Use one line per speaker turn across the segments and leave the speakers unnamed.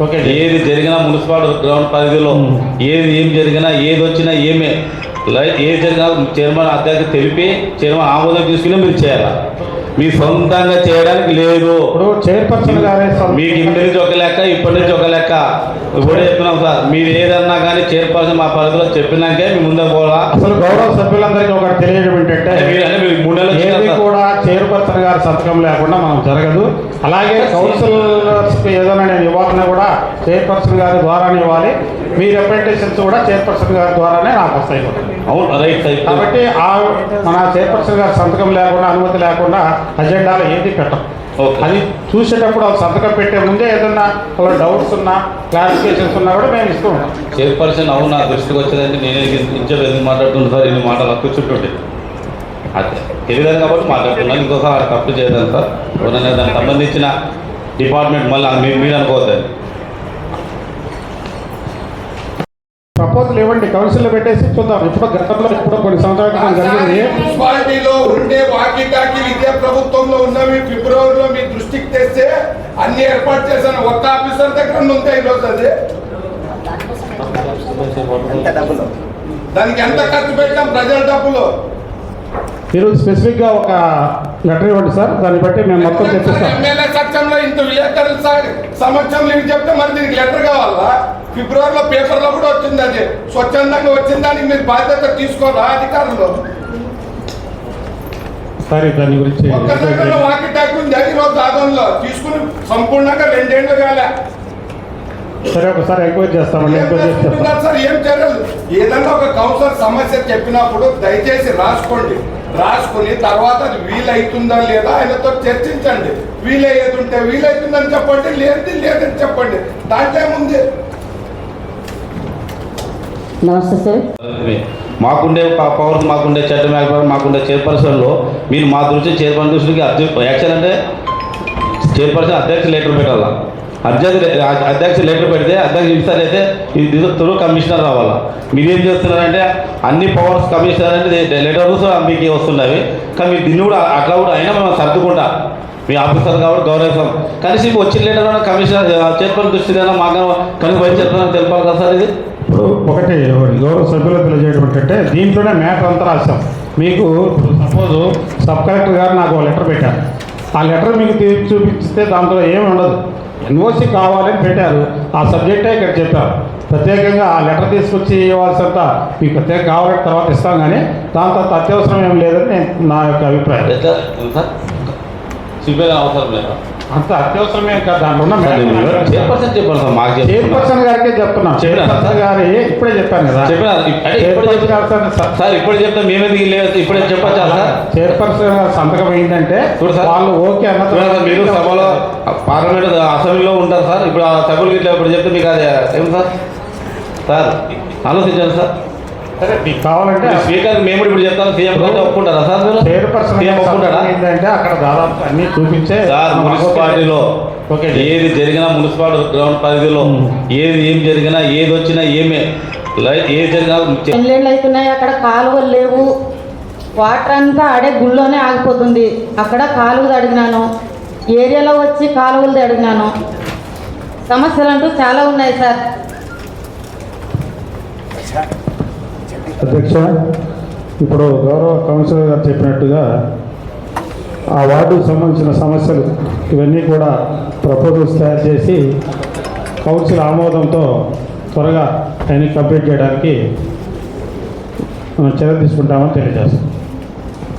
Okay.
ఏది జరిగినా municipality ground పరిధిలో. ఏది ఏం జరిగినా ఏది వచ్చినా ఏమే ఏది జరిగినా చైర్మన్ అధ్యక్షుడు తెలిపి చైర్మన్ ఆమోదం తీసుకుని మీరు చేయాలి మీ సొంతంగా చేయడానికి లేదు
ఇప్పుడు చైర్పర్సన్ గారే
మీకు ఇంటి నుంచి ఒక లెక్క ఇప్పటి నుంచి ఒక లెక్క ఇప్పుడే చెప్తున్నాం సార్ మీరు ఏదన్నా కానీ చైర్పర్సన్ మా పరిధిలో చెప్పినాకే మీ ముందే పోవాలా
అసలు గౌరవ సభ్యులందరికీ ఒకటి తెలియడం ఏంటంటే
మీరు మూడు నెలలు.
కూడా చైర్పర్సన్ గారి సంతకం లేకుండా మనం జరగదు అలాగే కౌన్సిలర్స్కి ఏదైనా నేను ఇవ్వాలన్నా కూడా చైర్పర్సన్ గారి ద్వారానే ఇవ్వాలి. మీ రిప్రజెంటేషన్స్ కూడా చైర్పర్సన్ గారి ద్వారానే నాకు వస్తాయి.
అవును రైట్
కాబట్టి ఆ మన చైర్పర్సన్ గారి సంతకం లేకుండా అనుమతి లేకుండా అజెండాలో ఏది పెట్టం.
ఓకే.
అది చూసేటప్పుడు వాళ్ళు సంతకం పెట్టే ముందే ఏదన్నా వాళ్ళ డౌట్స్ ఉన్నా క్లారిఫికేషన్స్ ఉన్నా కూడా మేము ఇస్తూ ఉంటాం.
చైర్పర్సన్ అవును? నా దృష్టికి వచ్చేదంటే నేనే ఇంచో ఎందుకు మాట్లాడుతున్నాను సార్ ఇన్ని మాటలు కూర్చుంటుంటే తెలియదు కాబట్టి మాట్లాడుతున్నాను ఇంకోసారి అది తప్పు చేయదాను సార్ ఎవరైనా దానికి సంబంధించిన డిపార్ట్మెంట్ మళ్ళీ మీరు అనుకోవద్దండి
ప్రపోజల్ ఇవ్వండి కౌన్సిల్లో పెట్టేసి చూద్దాం. ఇప్పుడు గతంలో ఇప్పుడు కొన్ని సంవత్సరాల జరిగింది.
మున్సిపాలిటీలో ఉండే వాకి టాకీలు ఇదే ప్రభుత్వంలో ఉన్నవి ఫిబ్రవరిలో మీ దృష్టికి తెస్తే అన్ని ఏర్పాటు చేశాను. ఒక్క ఆఫీసర్ దగ్గర ఉంది ఈరోజు అది. దానికి ఎంత ఖర్చు పెట్టాం? ప్రజల డబ్బులు.
మీరు స్పెసిఫిక్గా ఒక లెటర్ ఇవ్వండి సార్. దాన్ని బట్టి మేము మొత్తం తెప్పిస్తాం
ఎమ్మెల్యే సత్యంలో ఇంత విలేకరుల సమక్షంలో ఇవి చెప్తే మరి దీనికి లెటర్ కావాలా? ఫిబ్రవరిలో పేపర్లో కూడా వచ్చింది అది. స్వచ్ఛందంగా వచ్చిన దానికి మీరు బాధ్యత తీసుకోరా అధికారులు?
సరే దాని గురించి
వాకి టాక్ ఉంది అది రోజు ఆదంలో తీసుకుని సంపూర్ణంగా రెండేళ్ళు కాలే.
సరే ఒకసారి ఎంక్వైరీ చేస్తామండి ఎంక్వైరీ చేసి చెప్తాం.
చేసుకుంటున్నారు సార్? ఏం చర్యలు ఏదన్నా ఒక కౌన్సిలర్ సమస్య చెప్పినప్పుడు దయచేసి రాసుకోండి. రాసుకుని తర్వాత అది వీలైతుందా లేదా ఆయనతో చర్చించండి. వీలయ్యేది ఉంటే వీలైతుందని చెప్పండి లేనిది లేదని చెప్పండి. దాంట్లో ఏముంది?
నమస్తే సార్.
మాకుండే పవర్ మాకుండే చట్టం వ్యాపారం మాకుండే చైర్పర్సన్లో మీరు మా దృష్టి చైర్పర్సన్ దృష్టికి అధ్యక్ష యాక్షన్ అంటే చైర్పర్సన్ అధ్యక్ష లెటర్ పెట్టాలా? అధ్యక్షుడు అధ్యక్షుడు లెటర్ పెడితే అధ్యక్షుడు ఇస్తారైతే అయితే ఇది త్రూ కమిషనర్ రావాలా. మీరేం చేస్తున్నారంటే అన్ని పవర్స్ కమిషనర్ అంటే లెటర్స్ మీకు వస్తున్నవి కానీ మీరు దీన్ని కూడా అట్లా కూడా అయినా మనం సర్దుకుంటా. మీ ఆఫీసర్ కాబట్టి గౌరవిస్తాం కనీసం ఇప్పుడు వచ్చిన లెటర్ కమిషనర్ చైర్పర్సన్ దృష్టి మాకు కనుక వైస్ చెప్తున్నాను తెలపాలి కదా సార్ ఇది?
ఇప్పుడు ఒకటి గౌరవ సభ్యులు తెలియజేయడం దీంట్లోనే మ్యాటర్ అంతా రాశాం. మీకు సపోజ్ సబ్ కలెక్టర్ గారు నాకు లెటర్ పెట్టారు. ఆ లెటర్ మీకు తీర్చి చూపిస్తే దాంట్లో ఏమి ఉండదు. ఎన్ఓసి కావాలని పెట్టారు. ఆ సబ్జెక్టే ఇక్కడ చెప్పారు. ప్రత్యేకంగా ఆ లెటర్ తీసుకొచ్చి ఇవ్వాల్సినంత మీకు ప్రత్యేక కావాలంటే తర్వాత ఇస్తాం కానీ దాంతో అత్యవసరం ఏం లేదని నేను నా యొక్క అభిప్రాయం.
ఎట్లా అవసరం లేదా?
అంత అత్యవసరమే కాదు దాంట్లో ఉన్న
చైర్పర్సన్ చెప్పాలి సార్ మాకు.
చైర్పర్సన్ గారికే చెప్తున్నాం? చైర్పర్సన్ గారి ఇప్పుడే చెప్పాను కదా.
చెప్పినా
సార్
ఇప్పుడు చెప్తా మేమెందుకు లేదు? ఇప్పుడే చెప్పచ్చా సార్?
చైర్పర్సన్ సంతకం ఏంటంటే. వాళ్ళు ఓకే అన్న
మీరు సభలో పార్లమెంట్ అసెంబ్లీలో ఉంటారు సార్. ఇప్పుడు ఆ సభ్యులకి ఇట్లా ఇప్పుడు చెప్తే మీకు అది ఏం సార్? సార్ ఆలోచించండి సార్.
సరే మీకు కావాలంటే
స్పీకర్ మేము కూడా ఇప్పుడు చెప్తాను సీఎం గారు ఒప్పుకుంటారా సార్
చైర్పర్సన్
సీఎం ఒప్పుకుంటారా
ఏంటంటే అక్కడ దాదాపు అన్ని చూపించే
సార్
మనం
మున్సిపాలిటీలో
ఓకే
ఏది జరిగినా మున్సిపాలిటీ గ్రౌండ్ పరిధిలో. ఏది ఏం జరిగినా ఏది వచ్చినా ఏమే. లై- ఏది జరిగినా
ఎన్నేళ్ళు అవుతున్నాయి అక్కడ కాలువలు లేవు. వాటర్ అంతా ఆడే గుళ్ళోనే ఆగిపోతుంది. అక్కడ కాలువలు అడిగినాను ఏరియాలో వచ్చి కాలువలది అడిగినాను సమస్యలు అంటూ చాలా ఉన్నాయి సార్.
అధ్యక్ష ఇప్పుడు గౌరవ కౌన్సిలర్ గారు చెప్పినట్టుగా ఆ వార్డుకు సంబంధించిన సమస్యలు ఇవన్నీ కూడా ప్రపోజల్స్ తయారు చేసి కౌన్సిల్ ఆమోదంతో త్వరగా అన్ని కంప్లీట్ చేయడానికి మనం చర్య తీసుకుంటామని తెలియజేస్తాం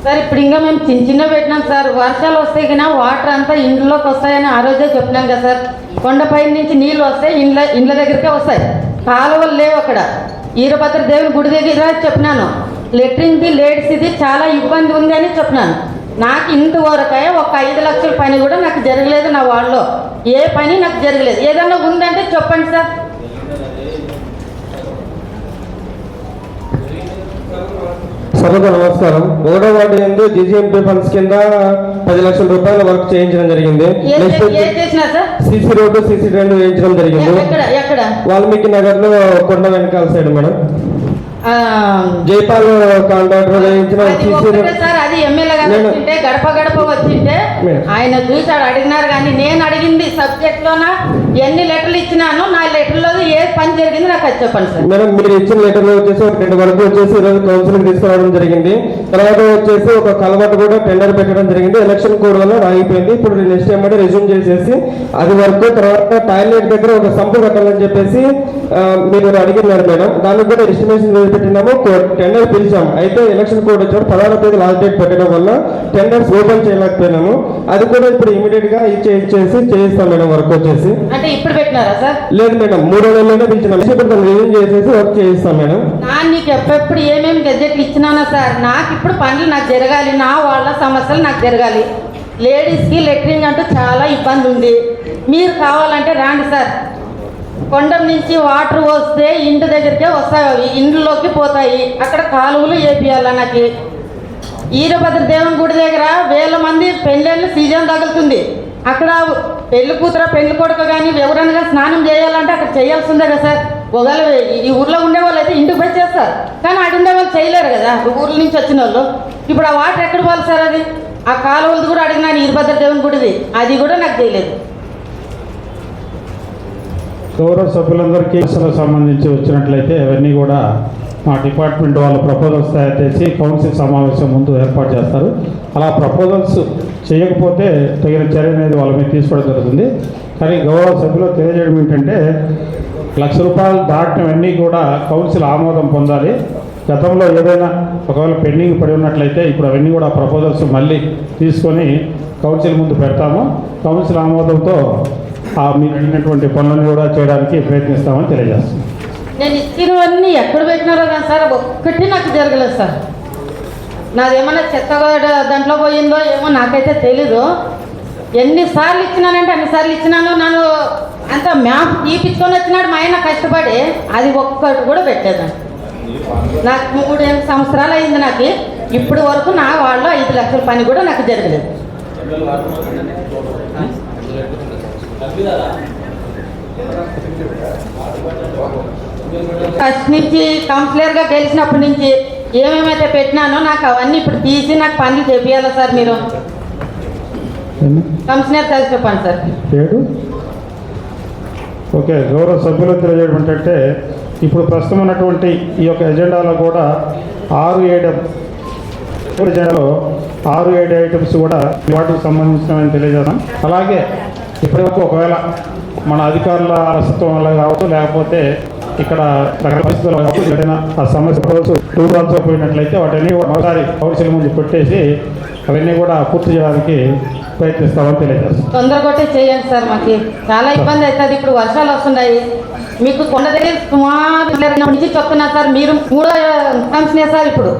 సార్ ఇప్పుడు ఇంకా మేము చిన్న చిన్న పెట్టినాం సార్. వర్షాలు వస్తే కన్నా వాటర్ అంతా ఇండ్లోకి వస్తాయని ఆ రోజే చెప్పినాం కదా సార్. కొండపై నుంచి నీళ్ళు వస్తాయి ఇండ్ల ఇండ్ల దగ్గరికే వస్తాయి. కాలువలు లేవు అక్కడ. ఈరభద్ర దేవుని గుడి దగ్గర చెప్పినాను. లెట్రిన్ది లేడీస్ది చాలా ఇబ్బంది ఉంది అని చెప్పినాను. నాకు ఇంతవరకే ఒక ఐదు లక్షల పని కూడా నాకు జరగలేదు నా వాళ్ళలో ఏ పని నాకు జరగలేదు. ఏదన్నా ఉందంటే చెప్పండి సార్.
సభకు నమస్కారం. ఒకటో వార్డు ఎందు జీజీఎంపీ ఫండ్స్ కింద పది లక్షల రూపాయల వర్క్ చేయించడం జరిగింది. నెక్స్ట్ సిసి రోడ్డు సిసి రెండు వేయించడం జరిగింది. వాల్మీకి నగర్లో కొండ వెనకాల సైడ్ మేడం. జైపాల్
సార్ అది ఎమ్మెల్యే గారు
నేను-
వచ్చింటే గడప గడప వచ్చింటే ఆయన చూసాడు అడిగినారు కానీ నేను అడిగింది సబ్జెక్ట్ లోన ఎన్ని లెటర్లు ఇచ్చినాను నా లెటర్లో ఏ పని జరిగింది నాకు అది చెప్పండి సార్.
మేడం మీరు ఇచ్చిన లెటర్లో వచ్చేసి ఒక రెండు వరకు వచ్చేసి ఈరోజు కౌన్సిలింగ్ తీసుకురావడం జరిగింది. తర్వాత వచ్చేసి ఒక కలవట్ కూడా టెండర్ పెట్టడం జరిగింది. ఎలక్షన్ కోడ్ వల్ల ఆగిపోయింది ఇప్పుడు నెక్స్ట్ ఏమంటే రెజ్యూమ్ చేసేసి అది వరకు తర్వాత టాయిలెట్ దగ్గర ఒక సంపు కట్టాలని చెప్పేసి మీరు అడిగినారు మేడం. దానికి కూడా ఎస్టిమేషన్ పెట్టినాము టెండర్ పిలిచాం. అయితే ఎలక్షన్ కోడ్ వచ్చాడు పదహారో తేదీ లాస్ట్ డేట్ పెట్టడం వల్ల టెండర్స్ ఓపెన్ చేయలేకపోయినాము. అది కూడా ఇప్పుడు ఇమీడియట్గా ఇచ్చే ఇచ్చేసి చేయిస్తాం మేడం వర్క్ వచ్చేసి.
అంటే ఇప్పుడు పెట్టినారా సార్?
లేదు మేడం మూడో నెలలోనే పిలిచినాం. ఇప్పుడు దాన్ని రివ్యూ చేసేసి వర్క్ చేయిస్తాం మేడం.
నీకు ఎప్పుడెప్పుడు ఏమేమి గెజెట్లు ఇచ్చినానా సార్ నాకు ఇప్పుడు పనులు నాకు జరగాలి. నా వాళ్ళ సమస్యలు నాకు జరగాలి. లేడీస్కి లెటరింగ్ అంటూ చాలా ఇబ్బంది ఉంది. మీరు కావాలంటే రాండి సార్. కొండం నుంచి వాటర్ వస్తే ఇంటి దగ్గరికే వస్తాయి. ఇండ్లలోకి పోతాయి. అక్కడ కాలువలు వేపియాలి నాకు ఈరభద్ర దేవుని గుడి దగ్గర వేల మంది పెళ్ళిళ్ళు సీజన్ తగులుతుంది. అక్కడ పెళ్ళి కూతుర పెళ్ళి కొడుకు కానీ ఎవరైనా స్నానం చేయాలంటే అక్కడ చేయాల్సిందే కదా సార్. ఒకవేళ ఈ ఊర్లో ఉండేవాళ్ళు అయితే ఇంటికి పోయి చేస్తారు. కానీ అటు ఉండేవాళ్ళు చేయలేరు కదా. ఊర్ల నుంచి వచ్చిన వాళ్ళు. ఇప్పుడు ఆ వాటర్ ఎక్కడ పోవాలి సార్ అది? ఆ కాలువలది కూడా అడిగినాను ఈరభద్ర దేవుని గుడిది. అది కూడా నాకు చేయలేదు.
గౌరవ సభ్యులందరికీ కేసులకు సంబంధించి వచ్చినట్లయితే అవన్నీ కూడా మా డిపార్ట్మెంట్ వాళ్ళు ప్రపోజల్స్ తయారు చేసి కౌన్సిల్ సమావేశం ముందు ఏర్పాటు చేస్తారు. అలా ప్రపోజల్స్ చేయకపోతే తగిన చర్య అనేది వాళ్ళ మీద తీసుకోవడం జరుగుతుంది. కానీ గౌరవ సభ్యులు తెలియజేయడం ఏంటంటే లక్ష రూపాయలు దాటినవన్నీ కూడా కౌన్సిల్ ఆమోదం పొందాలి. గతంలో ఏదైనా ఒకవేళ పెండింగ్ పడి ఉన్నట్లయితే ఇప్పుడు అవన్నీ కూడా ప్రపోజల్స్ మళ్ళీ తీసుకొని కౌన్సిల్ ముందు పెడతాము. కౌన్సిల్ ఆమోదంతో మీరు అడిగినటువంటి పనులను కూడా చేయడానికి ప్రయత్నిస్తామని తెలియజేస్తున్నాం.
నేను ఇచ్చినవన్నీ ఎక్కడ పెట్టినారో కానీ సార్ ఒక్కటి నాకు జరగలేదు సార్. నాదేమన్నా చెత్త దాంట్లో పోయిందో ఏమో నాకైతే తెలీదు. ఎన్నిసార్లు ఇచ్చినానంటే అన్నిసార్లు ఇచ్చినాను నన్ను అంత మ్యాప్ తీపించుకొని వచ్చినాడు మా ఆయన కష్టపడి. అది ఒక్కటి కూడా పెట్టేదాన్ని నాకు మూడు ఎనిమిది సంవత్సరాలు అయింది నాకు. ఇప్పుడు వరకు నా వాళ్ళు ఐదు లక్షల పని కూడా నాకు జరగలేదు. ఫస్ట్ నుంచి కౌన్సిలర్గా గెలిచినప్పటి నుంచి ఏమేమైతే పెట్టినానో నాకు అవన్నీ ఇప్పుడు తీసి నాకు పనులు చేపియాలి సార్ మీరు? కౌన్సిలర్ తెలిసి చెప్పండి సార్.
ఏడు? ఓకే గౌరవ సభ్యులు తెలియజేయడం ఏంటంటే ఇప్పుడు ప్రస్తుతం ఉన్నటువంటి ఈ యొక్క ఎజెండాలో కూడా ఆరు ఏడు ఎజెండాలో ఆరు ఏడు ఐటమ్స్ కూడా వాటికి సంబంధించినవని తెలియజేద్దాం అలాగే ఇప్పటివరకు ఒకవేళ మన అధికారుల అలసత్వం వల్ల కావచ్చు లేకపోతే ఇక్కడ రకరకాల పరిస్థితుల కావచ్చు ఏదైనా ఆ సమస్య టూ రాల్స్ పోయినట్లయితే వాటిని మరోసారి కౌన్సిల్ ముందు పెట్టేసి అవన్నీ కూడా పూర్తి చేయడానికి ప్రయత్నిస్తామని తెలియజేస్తాం.
తొందర కొట్టే చేయండి సార్ మాకు. చాలా ఇబ్బంది అవుతుంది. ఇప్పుడు వర్షాలు వస్తున్నాయి. మీకు కొండ దగ్గర సుమారు నుంచి చెప్తున్నారు సార్ మీరు మూడో కమిషనే సార్ ఇప్పుడు.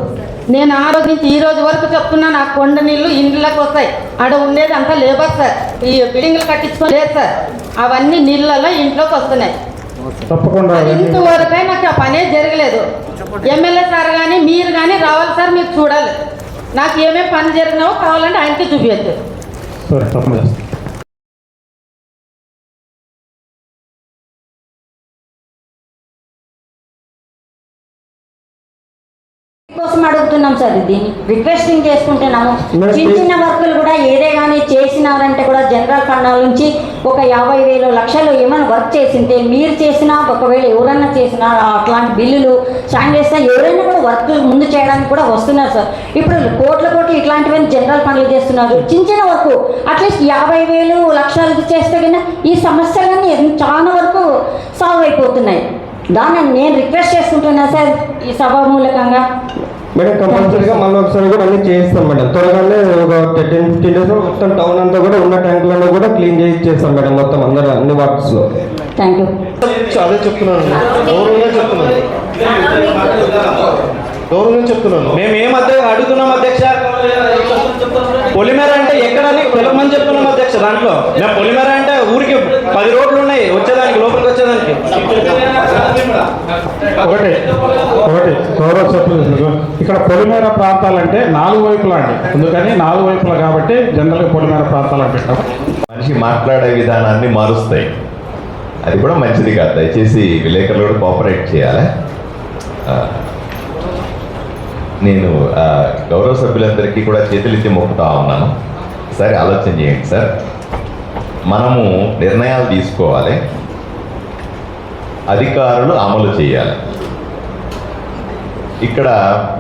నేను ఆ రోజు నుంచి ఈ రోజు వరకు చెప్తున్నాను ఆ కొండ నీళ్ళు ఇండ్లకు వస్తాయి. ఆడ ఉండేది అంతా లేబర్ సార్. ఈ బిల్డింగ్లు కట్టించుకొని లేదు సార్. అవన్నీ నీళ్ళలో ఇంట్లోకి వస్తున్నాయి. ఇంతవరకే నాకు ఆ పనే జరగలేదు. ఎమ్మెల్యే సార్ కానీ మీరు కానీ రావాలి సార్ మీరు చూడాలి. నాకు ఏమేమి పని జరిగినావో కావాలంటే ఆయనకి చూపించచ్చు
కోసం అడుగుతున్నాం సార్ దీన్ని రిక్వెస్టింగ్ చేసుకుంటున్నాము చిన్న చిన్న వర్కులు కూడా ఏదే కానీ చేసినారంటే కూడా జనరల్ ఫండ్ నుంచి ఒక యాభై వేలు లక్షలు ఏమైనా వర్క్ చేసింటే మీరు చేసినా ఒకవేళ ఎవరైనా చేసినా అట్లాంటి బిల్లులు సైన్ చేస్తే ఎవరైనా కూడా వర్క్ ముందు చేయడానికి కూడా వస్తున్నారు సార్. ఇప్పుడు కోట్ల కోట్లు ఇట్లాంటివన్నీ జనరల్ పనులు చేస్తున్నారు. చిన్న చిన్న వర్క్ అట్లీస్ట్ యాభై వేలు లక్షలు చేస్తే కన్నా ఈ సమస్యలన్నీ చాలా వరకు సాల్వ్ అయిపోతున్నాయి. దాన్ని నేను రిక్వెస్ట్ చేసుకుంటున్నా సార్ ఈ సభ మూలకంగా.
మేడం కంపల్సరీగా మళ్ళీ ఒకసారి కూడా అన్ని చేయిస్తాం మేడం. త్వరగానే ఒక టెన్ ఫిఫ్టీన్ డేస్ మొత్తం టౌన్ అంతా కూడా ఉన్న ట్యాంకులను కూడా క్లీన్ చేసి చేస్తాం మేడం మొత్తం అందరూ అన్ని వార్డ్స్లో.
థ్యాంక్ యూ
అదే చెప్తున్నాను గౌరవంగా చెప్తున్నాను? గౌరవంగా చెప్తున్నాను?
మేము ఏం అధ్యక్ష అడుగుతున్నాం అధ్యక్ష? పొలిమేర అంటే ఎక్కడని పిలవమని చెప్తున్నాం అధ్యక్ష దాంట్లో. మేము పొలిమేర అంటే ఊరికి పది రోడ్లు ఉన్నాయి వచ్చేదానికి లోపలికి వచ్చేదానికి.
ఒకటి ఒకటి గౌరవ సభ్యులు ఇక్కడ పొలిమేర ప్రాంతాలంటే నాలుగు వైపులా అండి. అందుకని నాలుగు వైపులా కాబట్టి జనరల్గా పొలిమేర ప్రాంతాలు అని పెట్టాం
మనిషి మాట్లాడే విధానాన్ని మారుస్తాయి. అది కూడా మంచిది కాదు. దయచేసి విలేకరులు కూడా కోఆపరేట్ చేయాలి. ఆ, నేను గౌరవ సభ్యులందరికీ కూడా చేతులెత్తి మొక్కుతా ఉన్నాను. సరే ఆలోచన చేయండి సార్. మనము నిర్ణయాలు తీసుకోవాలి. అధికారులు అమలు చేయాలి. ఇక్కడ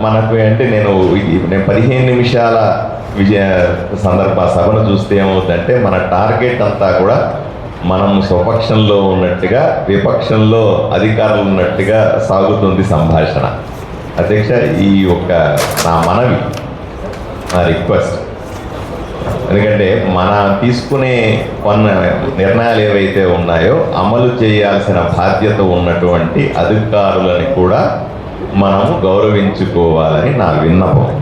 మనకు అంటే నేను ఇది- నేను పదిహేను నిమిషాల విజయ సందర్భ సభను చూస్తే ఏమవుతుందంటే మన టార్గెట్ అంతా కూడా మనం స్వపక్షంలో ఉన్నట్టుగా విపక్షంలో అధికారులు ఉన్నట్టుగా సాగుతుంది సంభాషణ. అధ్యక్ష ఈ యొక్క నా మనవి నా రిక్వెస్ట్ ఎందుకంటే మన తీసుకునే కొన్న నిర్ణయాలు ఏవైతే ఉన్నాయో అమలు చేయాల్సిన బాధ్యత ఉన్నటువంటి అధికారులని కూడా మనము గౌరవించుకోవాలని నా విన్నపం.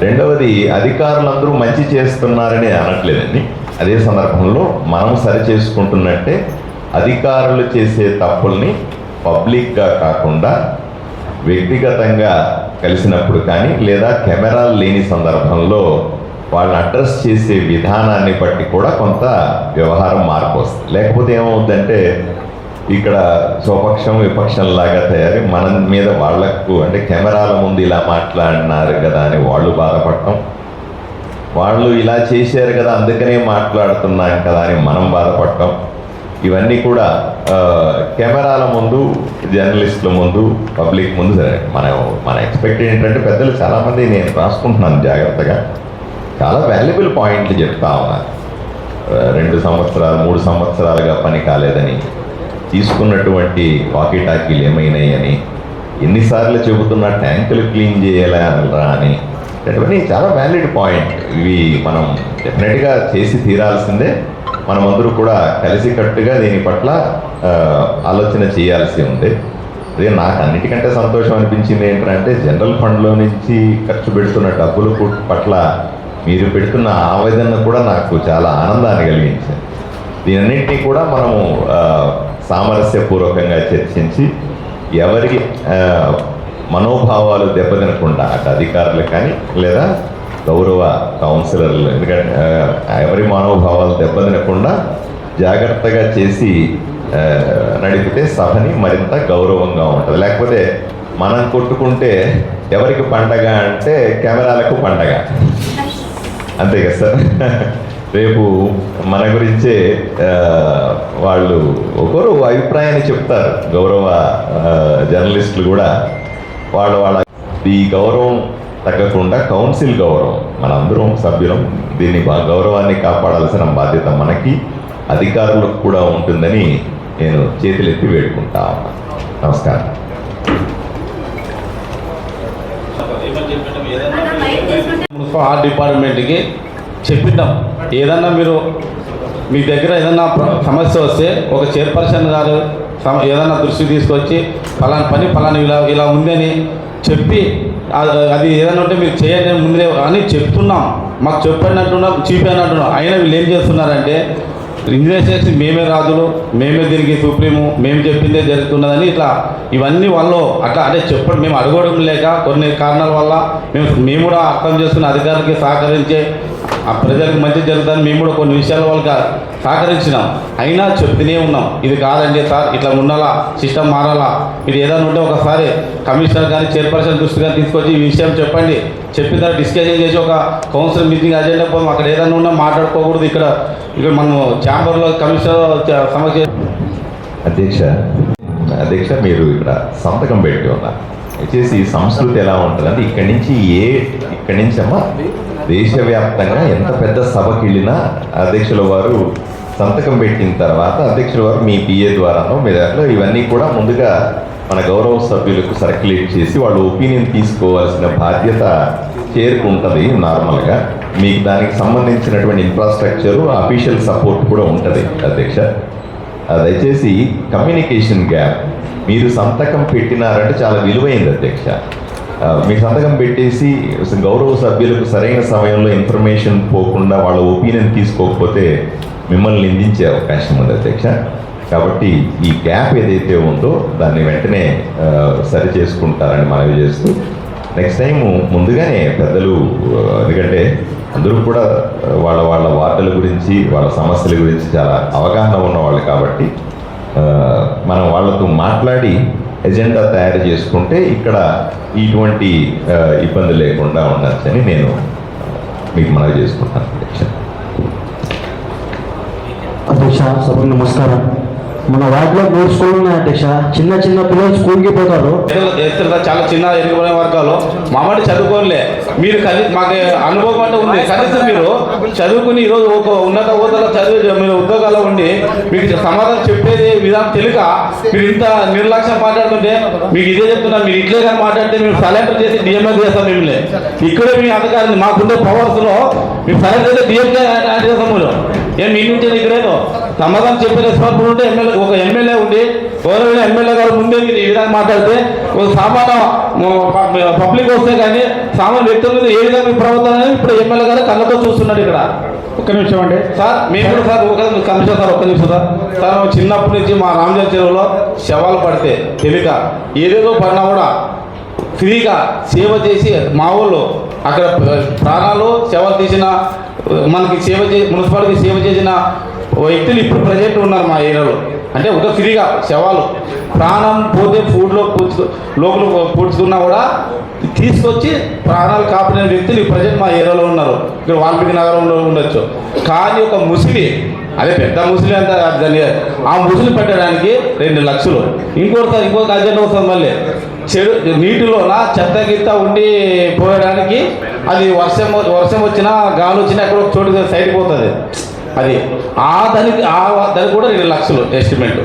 రెండవది అధికారులందరూ మంచి చేస్తున్నారని అనట్లేదండి. అదే సందర్భంలో మనం సరి చేసుకుంటున్నట్టే అధికారులు చేసే తప్పుల్ని పబ్లిక్గా కాకుండా వ్యక్తిగతంగా కలిసినప్పుడు కానీ లేదా కెమెరాలు లేని సందర్భంలో వాళ్ళని అడ్రస్ చేసే విధానాన్ని బట్టి కూడా కొంత వ్యవహారం మార్పు వస్తుంది. లేకపోతే ఏమవుతుందంటే ఇక్కడ స్వపక్షం విపక్షం లాగా తయారు మన మీద వాళ్ళకు అంటే కెమెరాల ముందు ఇలా మాట్లాడినారు కదా అని వాళ్ళు బాధపడటం. వాళ్ళు ఇలా చేశారు కదా అందుకనే మాట్లాడుతున్నాం కదా అని మనం బాధపడటం. ఇవన్నీ కూడా కెమెరాల ముందు జర్నలిస్టుల ముందు పబ్లిక్ ముందు సరే మన మన ఎక్స్పెక్ట్ ఏంటంటే పెద్దలు చాలామంది నేను రాసుకుంటున్నాను జాగ్రత్తగా. చాలా వాల్యుబుల్ పాయింట్లు చెప్తా ఉన్నారు రెండు సంవత్సరాలు మూడు సంవత్సరాలుగా పని కాలేదని తీసుకున్నటువంటి వాకీ టాకీలు ఏమైనాయని ఎన్నిసార్లు చెబుతున్న ట్యాంకులు క్లీన్ చేయాలరా అని. ఇవన్నీ చాలా వ్యాలిడ్ పాయింట్ ఇవి మనం డెఫినెట్గా చేసి తీరాల్సిందే. మనమందరూ కూడా కలిసికట్టుగా దీని పట్ల ఆలోచన చేయాల్సి ఉంది. అదే నాకు అన్నిటికంటే సంతోషం అనిపించింది ఏంటంటే జనరల్ ఫండ్లో నుంచి ఖర్చు పెడుతున్న డబ్బులు పట్ల మీరు పెడుతున్న ఆవేదన కూడా నాకు చాలా ఆనందాన్ని కలిగించింది. దీనన్నింటినీ కూడా మనము సామరస్యపూర్వకంగా చర్చించి ఎవరికి మనోభావాలు దెబ్బతినకుండా అటు అధికారులు కానీ లేదా గౌరవ కౌన్సిలర్లు ఎందుకంటే ఎవరి ఎవరి మనోభావాలు దెబ్బతినకుండా జాగ్రత్తగా చేసి నడిపితే సభని మరింత గౌరవంగా ఉంటుంది. లేకపోతే మనం కొట్టుకుంటే ఎవరికి పండగ అంటే కెమెరాలకు పండగ. అంతే కదా సార్? రేపు మన గురించే వాళ్ళు ఒకరు అభిప్రాయాన్ని చెప్తారు. గౌరవ జర్నలిస్టులు కూడా. వాళ్ళు వాళ్ళ ఈ గౌరవం తగ్గకుండా కౌన్సిల్ గౌరవం. మనందరం సభ్యులం. దీన్ని గౌరవాన్ని కాపాడాల్సిన బాధ్యత మనకి అధికారులకు కూడా ఉంటుందని నేను చేతులెత్తి వేడుకుంటా నమస్కారం.
మున్సిపల్ ఆర్ట్ డిపార్ట్మెంట్కి చెప్పిద్దాం. ఏదన్నా మీరు మీ దగ్గర ఏదన్నా సమస్య వస్తే ఒక చైర్పర్సన్ గారు ఏదన్నా దృష్టికి తీసుకొచ్చి ఫలానా పని ఫలానా ఇలా ఇలా ఉందని చెప్పి అది ఏదైనా ఉంటే మీరు చేయండి ముందే అని చెప్తున్నాం. మాకు చెప్పినట్టున్నాం చూపినట్టున్నాం. అయినా వీళ్ళు ఏం చేస్తున్నారంటే ఇన్వెస్టిగేషన్ మేమే రాజులు మేమే తిరిగి సుప్రీము మేము చెప్పిందే జరుగుతున్నదని ఇట్లా ఇవన్నీ వాళ్ళు అట్లా అంటే చెప్పడం మేము అడగడం లేక కొన్ని కారణాల వల్ల మేము మేము కూడా అర్థం చేసుకుని అధికారులకి సహకరించే ఆ ప్రజలకు మంచి జరుగుతుందని మేము కూడా కొన్ని విషయాల వాళ్ళకి సహకరించినాం. అయినా చెప్తూనే ఉన్నాం ఇది కాదండి సార్ ఇట్లా ఉండాలా సిస్టమ్ మారాలా ఇది ఏదైనా ఉంటే ఒకసారి కమిషనర్ కానీ చైర్పర్సన్ దృష్టి కానీ తీసుకొచ్చి ఈ విషయం చెప్పండి. చెప్పిన తర్వాత డిస్కషన్ చేసి ఒక కౌన్సిల్ మీటింగ్ అజెండా పోదాం అక్కడ ఏదైనా ఉన్నా మాట్లాడుకోకూడదు ఇక్కడ. ఇక్కడ మనము ఛాంబర్లో కమిషనర్ సమస్య
అధ్యక్ష అధ్యక్ష మీరు ఇక్కడ సంతకం పెట్టి ఉన్నారు. వచ్చేసి సంస్కృతి ఎలా ఉంటుందంటే ఇక్కడి నుంచి ఏ ఇక్కడి నుంచి అమ్మా దేశవ్యాప్తంగా ఎంత పెద్ద సభకి వెళ్ళినా అధ్యక్షుల వారు సంతకం పెట్టిన తర్వాత అధ్యక్షుల వారు మీ పిఏ ద్వారానో మీ దాంట్లో ఇవన్నీ కూడా ముందుగా మన గౌరవ సభ్యులకు సర్క్యులేట్ చేసి వాళ్ళ ఒపీనియన్ తీసుకోవాల్సిన బాధ్యత చేరుకుంటుంది నార్మల్గా. మీకు దానికి సంబంధించినటువంటి ఇన్ఫ్రాస్ట్రక్చరు అఫీషియల్ సపోర్ట్ కూడా ఉంటుంది అధ్యక్ష. దయచేసి కమ్యూనికేషన్ గ్యాప్ మీరు సంతకం పెట్టినారంటే చాలా విలువైంది అధ్యక్ష. మీ సంతకం పెట్టేసి గౌరవ సభ్యులకు సరైన సమయంలో ఇన్ఫర్మేషన్ పోకుండా వాళ్ళ ఒపీనియన్ తీసుకోకపోతే మిమ్మల్ని నిందించే అవకాశం ఉంది అధ్యక్ష. కాబట్టి ఈ గ్యాప్ ఏదైతే ఉందో దాన్ని వెంటనే సరి చేసుకుంటారని మనవి చేస్తూ నెక్స్ట్ టైం ముందుగానే పెద్దలు ఎందుకంటే అందరూ కూడా వాళ్ళ వాళ్ళ వార్తల గురించి వాళ్ళ సమస్యల గురించి చాలా అవగాహన ఉన్నవాళ్ళు కాబట్టి మనం వాళ్ళతో మాట్లాడి ఎజెండా తయారు చేసుకుంటే ఇక్కడ ఇటువంటి ఇబ్బంది లేకుండా ఉండొచ్చని నేను మీకు మనవి చేసుకుంటాను. అధ్యక్ష
అధ్యక్ష సభకు నమస్కారం. మన వాటిలో మూడు స్కూల్ ఉన్నాయి అధ్యక్ష. చిన్న చిన్న పిల్లలు స్కూల్కి పోతారు.
చాలా చిన్న ఎరుగుబడిన వర్గాలు మామూలు చదువుకోలే మీరు మాకు అనుభవం అంటే ఉంది. కనీసం మీరు చదువుకుని ఈరోజు ఒక ఉన్నత హోదాలో చదివి మీరు ఉద్యోగాల్లో ఉండి మీకు సమాధానం చెప్పేది విధానం తెలియక మీరు ఇంత నిర్లక్ష్యం మాట్లాడుతుంటే మీకు ఇదే చెప్తున్నా మీరు ఇట్లే కానీ మాట్లాడితే మేము సలెండర్ చేసి డిఎంఏ చేస్తాం మిమ్మల్ని. ఇక్కడే మీ అధికారులు మాకుండే పవర్స్లో మీరు సలెండర్ చేస్తే డిఎంఏ చేస్తాం మీరు. ఏం మీ నుంచి ఇక్కడేదో సమాధానం చెప్పే రెస్పాన్సిబుల్ ఉంటే ఎమ్మెల్యే ఒక ఎమ్మెల్యే ఉండి గౌరవ ఎమ్మెల్యే గారు ముందే మీరు ఈ విధంగా మాట్లాడితే ఒక సామాన్య పబ్లిక్ వస్తే కానీ సామాన్య వ్యక్తుల మీద ఏ విధంగా మీ ప్రవర్తన ఇప్పుడు ఎమ్మెల్యే గారు కళ్ళతో చూస్తున్నాడు ఇక్కడ.
ఒక్క నిమిషం అండి.
సార్ మేము కూడా సార్ ఒక కమిషన్ సార్ ఒక్క నిమిషం సార్. సార్ చిన్నప్పటి నుంచి మా రామజల చెరువులో శవాలు పడితే తెలియక ఏదేదో పడినా కూడా ఫ్రీగా సేవ చేసి మా ఊళ్ళో అక్కడ ప్రాణాలు సేవలు తీసిన మనకి సేవ చే మున్సిపాలిటీ సేవ చేసిన వ్యక్తులు ఇప్పుడు ప్రజెంట్ ఉన్నారు మా ఏరియాలో. అంటే ఒక ఫ్రీగా శవాలు ప్రాణం పోతే ఫుడ్లో పూడ్చు లోపల పూడ్చుకున్నా కూడా తీసుకొచ్చి ప్రాణాలు కాపాడిన వ్యక్తులు ప్రజెంట్ మా ఏరియాలో ఉన్నారు. ఇక్కడ వాల్మీకి నగరంలో ఉండొచ్చు. కానీ ఒక ముసిలి అదే పెద్ద ముసిలి అంత దాన్ని ఆ ముసిలి పెట్టడానికి రెండు లక్షలు. ఇంకోటి ఇంకొక అజెండా వస్తుంది మళ్ళీ. చెడు నీటిలోన చెత్త గిత్త ఉండి పోయడానికి అది వర్షం వర్షం వచ్చినా గాలి వచ్చినా ఎక్కడ ఒక చోటు సైడ్ పోతుంది. అది ఆ దానికి ఆ దానికి కూడా రెండు లక్షలు ఎస్టిమేట్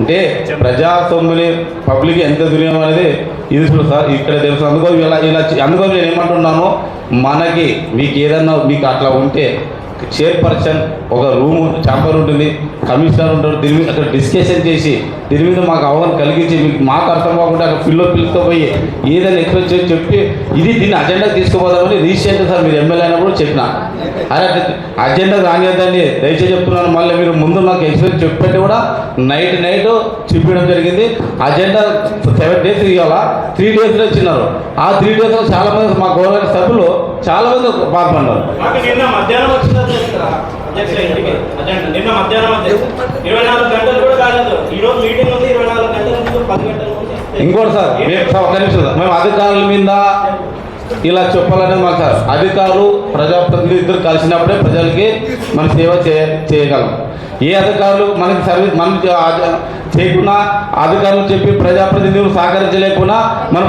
అంటే ప్రజా సొమ్ముని పబ్లిక్ ఎంత దుర్యం అనేది ఇది చూడు సార్ ఇక్కడ తెలుసు. అందుకో ఇలా ఇలా అందుకో నేను ఏమంటున్నాను మనకి మీకు ఏదన్నా మీకు అట్లా ఉంటే చైర్పర్సన్ ఒక రూమ్ చాంబర్ ఉంటుంది కమిషనర్ ఉంటారు దీని మీద అక్కడ డిస్కషన్ చేసి దీని మీద మాకు అవగాహన కలిగించి మీకు మాకు అర్థం కాకుండా అక్కడ పిల్లో పిల్లతో పోయి ఏదైనా ఎక్స్ప్రెస్ చేసి చెప్పి ఇది దీన్ని అజెండా తీసుకుపోదామని రీసెంట్ సార్ మీరు ఎమ్మెల్యే అయినప్పుడు చెప్పిన. అరే అజెండా రానియద్దండి. దయచేసి చెప్తున్నాను మళ్ళీ మీరు ముందు నాకు ఎక్స్ప్రెస్ చెప్పండి కూడా. నైట్ నైట్ చూపించడం జరిగింది. అజెండా సెవెన్ డేస్ ఇవ్వాలా త్రీ డేస్లో ఇచ్చినారు. ఆ త్రీ డేస్లో చాలామంది మా గవర్నమెంట్ సభ్యులు చాలా మంది బాధపడ్డారు
నిన్న మధ్యాహ్నం నిన్న మధ్యాహ్నం అధ్యక్ష ఇరవై నాలుగు గంటలు కూడా కాలేదు. ఈ రోజు మీటింగ్ ఉంది ఇరవై నాలుగు గంటల ముందు పది గంటల ముందు
ఇంకోటి సార్ మేము సార్ ఒక నిమిషం సార్. మేము అధికారుల మీద ఇలా చెప్పాలనే మాకు సార్. అధికారులు ప్రజాప్రతినిధులు ఇద్దరు కలిసినప్పుడే ప్రజలకి మనం సేవ చేయ చేయగలం. ఏ అధికారులు మనకి సర్వీస్ మనం చేయకుండా అధికారులు చెప్పి ప్రజాప్రతినిధులు సహకరించలేకుండా మనం